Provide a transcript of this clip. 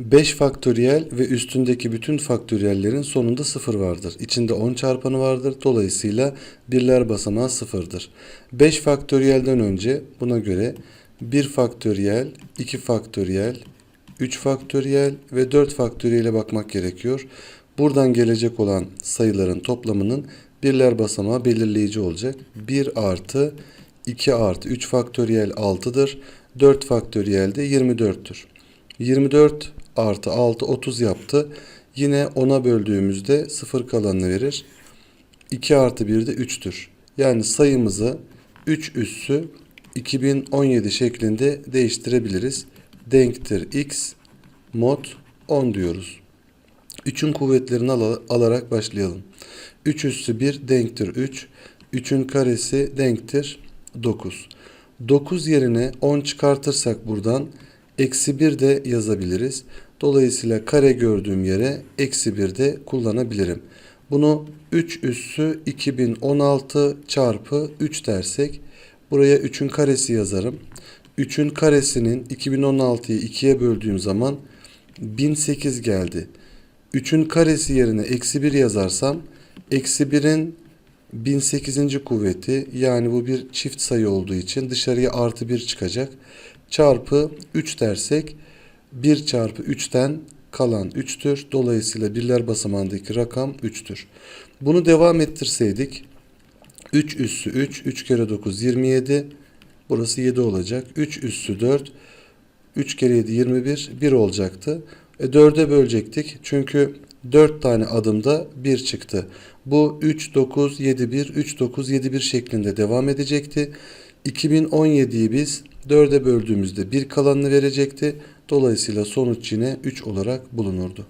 5 faktöriyel ve üstündeki bütün faktöriyellerin sonunda 0 vardır. İçinde 10 çarpanı vardır. Dolayısıyla birler basamağı 0'dır. 5 faktöriyelden önce buna göre 1 faktöriyel, 2 faktöriyel, 3 faktöriyel ve 4 faktöriyele bakmak gerekiyor. Buradan gelecek olan sayıların toplamının birler basamağı belirleyici olacak. 1 artı 2 artı 3 faktöriyel 6'dır. 4 faktöriyel de 24'tür. 24 artı 6 30 yaptı. Yine 10'a böldüğümüzde 0 kalanını verir. 2 artı 1 de 3'tür. Yani sayımızı 3 üssü 2017 şeklinde değiştirebiliriz. Denktir x mod 10 diyoruz. 3'ün kuvvetlerini al- alarak başlayalım. 3 üssü 1 denktir 3. 3'ün karesi denktir 9. 9 yerine 10 çıkartırsak buradan eksi 1 de yazabiliriz. Dolayısıyla kare gördüğüm yere eksi 1 de kullanabilirim. Bunu 3 üssü 2016 çarpı 3 dersek buraya 3'ün karesi yazarım. 3'ün karesinin 2016'yı 2'ye böldüğüm zaman 1008 geldi. 3'ün karesi yerine eksi 1 yazarsam eksi 1'in 1008. kuvveti yani bu bir çift sayı olduğu için dışarıya artı 1 çıkacak. Çarpı 3 dersek 1 çarpı 3'ten kalan 3'tür. Dolayısıyla birler basamağındaki rakam 3'tür. Bunu devam ettirseydik 3 üssü 3, 3 kere 9 27. Burası 7 olacak. 3 üssü 4, 3 kere 7 21, 1 olacaktı. E 4'e bölecektik. Çünkü 4 tane adımda 1 çıktı. Bu 3, 9, 7, 1, 3, 9, 7, 1 şeklinde devam edecekti. 2017'yi biz 4'e böldüğümüzde 1 kalanını verecekti. Dolayısıyla sonuç yine 3 olarak bulunurdu.